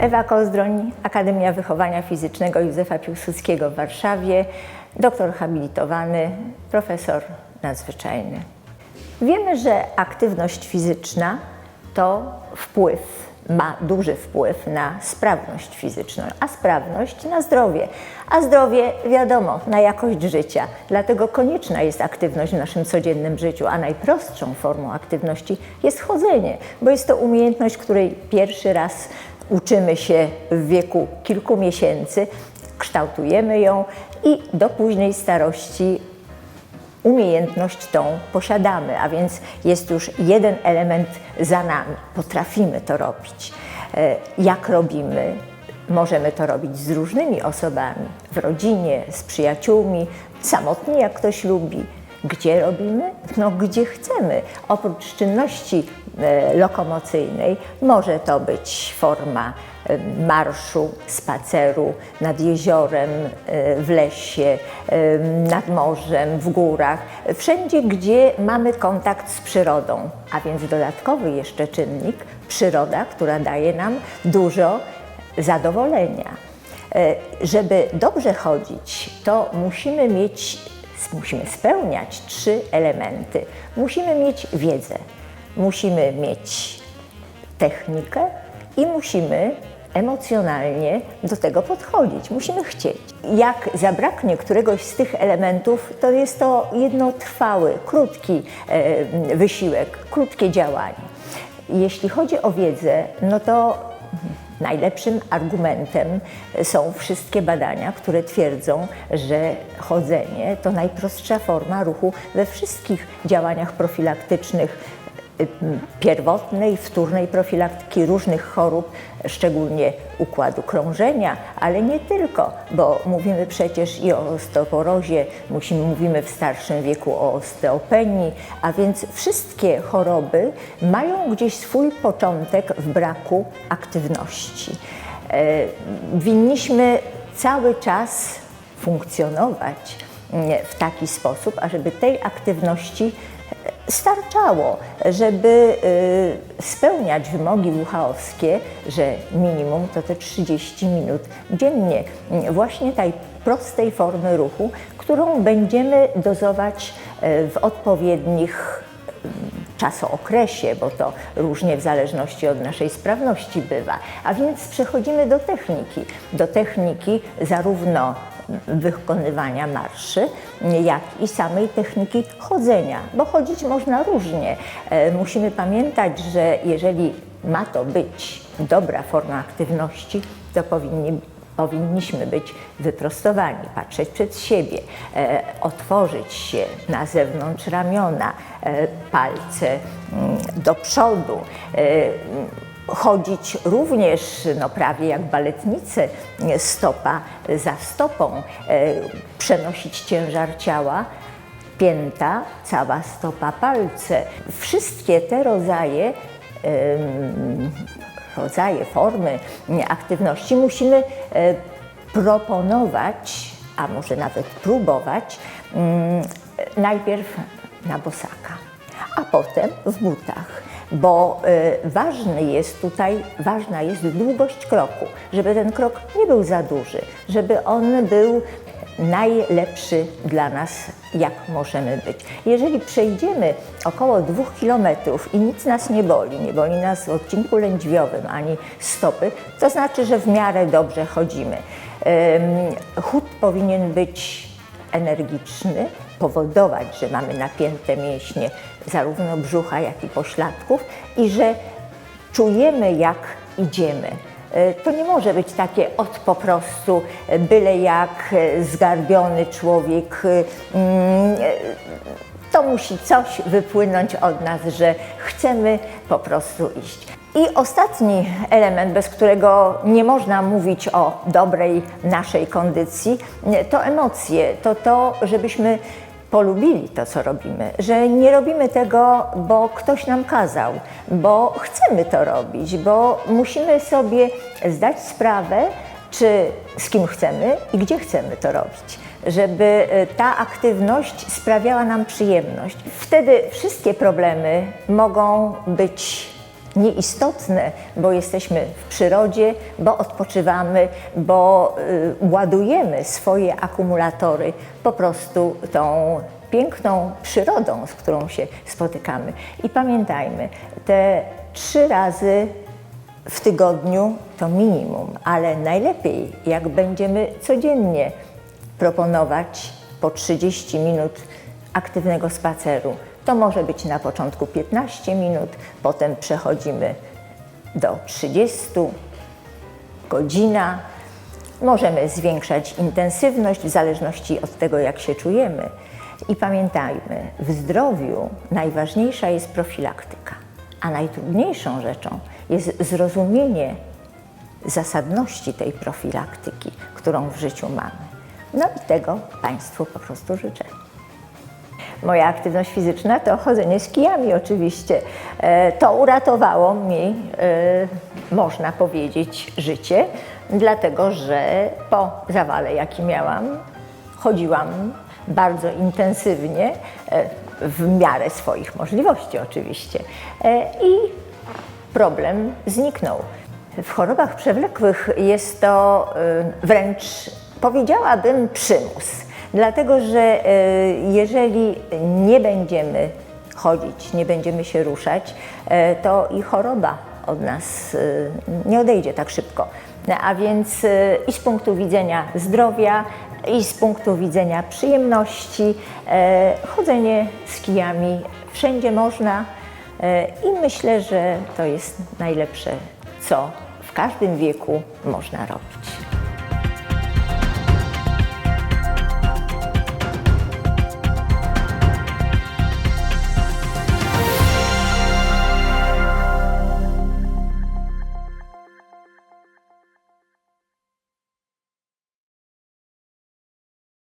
Ewa Kozdroń, Akademia Wychowania Fizycznego Józefa Piłsudskiego w Warszawie, doktor habilitowany, profesor nadzwyczajny. Wiemy, że aktywność fizyczna to wpływ, ma duży wpływ na sprawność fizyczną, a sprawność na zdrowie. A zdrowie, wiadomo, na jakość życia. Dlatego konieczna jest aktywność w naszym codziennym życiu, a najprostszą formą aktywności jest chodzenie, bo jest to umiejętność, której pierwszy raz uczymy się w wieku kilku miesięcy, kształtujemy ją i do późnej starości umiejętność tą posiadamy, a więc jest już jeden element za nami. Potrafimy to robić. E, Jak robimy? Możemy to robić z różnymi osobami, w rodzinie, z przyjaciółmi, samotnie jak ktoś lubi. Gdzie robimy? No gdzie chcemy. Oprócz czynności lokomocyjnej może to być forma e, marszu, spaceru nad jeziorem, e, w lesie, e, nad morzem, w górach, wszędzie, gdzie mamy kontakt z przyrodą. A więc dodatkowy jeszcze czynnik przyroda, która daje nam dużo zadowolenia. E, Żeby dobrze chodzić, to musimy mieć, musimy spełniać trzy elementy. Musimy mieć wiedzę, musimy mieć technikę i musimy emocjonalnie do tego podchodzić. Musimy chcieć. Jak zabraknie któregoś z tych elementów, to jest to jednotrwały, krótki e, wysiłek, krótkie działanie. Jeśli chodzi o wiedzę, no to najlepszym argumentem są wszystkie badania, które twierdzą, że chodzenie to najprostsza forma ruchu we wszystkich działaniach profilaktycznych pierwotnej, wtórnej profilaktyki różnych chorób, szczególnie układu krążenia, ale nie tylko, bo mówimy przecież i o osteoporozie, musimy, mówimy w starszym wieku o osteopenii, a więc wszystkie choroby mają gdzieś swój początek w braku aktywności. E, Winniśmy cały czas funkcjonować mm, w taki sposób, ażeby tej aktywności starczało, żeby y, spełniać wymogi WHO-wskie, że minimum to te 30 minut dziennie właśnie tej prostej formy ruchu, którą będziemy dozować y, w odpowiednich y, czasookresie, bo to różnie w zależności od naszej sprawności bywa. A więc przechodzimy do techniki. Do techniki zarówno wykonywania marszy, jak i samej techniki chodzenia, bo chodzić można różnie. E, Musimy pamiętać, że jeżeli ma to być dobra forma aktywności, to powinni powinniśmy być wyprostowani, patrzeć przed siebie, e, otworzyć się na zewnątrz ramiona, e, palce mm, do przodu. E, chodzić również, no prawie jak baletnicy, stopa za stopą, e, przenosić ciężar ciała, pięta, cała stopa, palce. Wszystkie te rodzaje rodzaje, formy aktywności musimy e, proponować, a może nawet próbować, najpierw na bosaka, a potem w butach. Bo e, ważny jest tutaj, ważna jest długość kroku, żeby ten krok nie był za duży, żeby on był najlepszy dla nas, jak możemy być. Jeżeli przejdziemy około dwóch kilometrów i nic nas nie boli, nie boli nas w odcinku lędźwiowym ani stopy, to znaczy, że w miarę dobrze chodzimy. Chód powinien być energiczny, powodować, że mamy napięte mięśnie zarówno brzucha, jak i pośladków i że czujemy, jak idziemy. E, To nie może być takie od po prostu e, byle jak e, zgarbiony człowiek. mm, To musi coś wypłynąć od nas, że chcemy po prostu iść. I ostatni element, bez którego nie można mówić o dobrej naszej kondycji, to emocje. To to, żebyśmy polubili to, co robimy, że nie robimy tego, bo ktoś nam kazał, bo chcemy to robić, bo musimy sobie zdać sprawę, czy z kim chcemy i gdzie chcemy to robić, żeby e, ta aktywność sprawiała nam przyjemność. Wtedy wszystkie problemy mogą być nieistotne, bo jesteśmy w przyrodzie, bo odpoczywamy, bo y, ładujemy swoje akumulatory po prostu tą piękną przyrodą, z którą się spotykamy. I pamiętajmy, te trzy razy w tygodniu to minimum, ale najlepiej, jak będziemy codziennie proponować po 30 minut aktywnego spaceru. To może być na początku 15 minut, potem przechodzimy do 30, godzina. Możemy zwiększać intensywność w zależności od tego, jak się czujemy. I pamiętajmy, w zdrowiu najważniejsza jest profilaktyka, a najtrudniejszą rzeczą jest zrozumienie zasadności tej profilaktyki, którą w życiu mamy. No i tego Państwu po prostu życzę. Moja aktywność fizyczna to chodzenie z kijami oczywiście. E, To uratowało mi, e, można powiedzieć, życie, dlatego że po zawale, jaki miałam, chodziłam bardzo intensywnie, e, w miarę swoich możliwości oczywiście. I problem zniknął. W chorobach przewlekłych jest to wręcz, powiedziałabym, przymus. Dlatego, że y, jeżeli nie będziemy chodzić, nie będziemy się ruszać, y, to i choroba od nas y, nie odejdzie tak szybko. A więc i z punktu widzenia zdrowia, i z punktu widzenia przyjemności, e, chodzenie z kijami wszędzie można e, i myślę, że to jest najlepsze, co w każdym wieku można robić.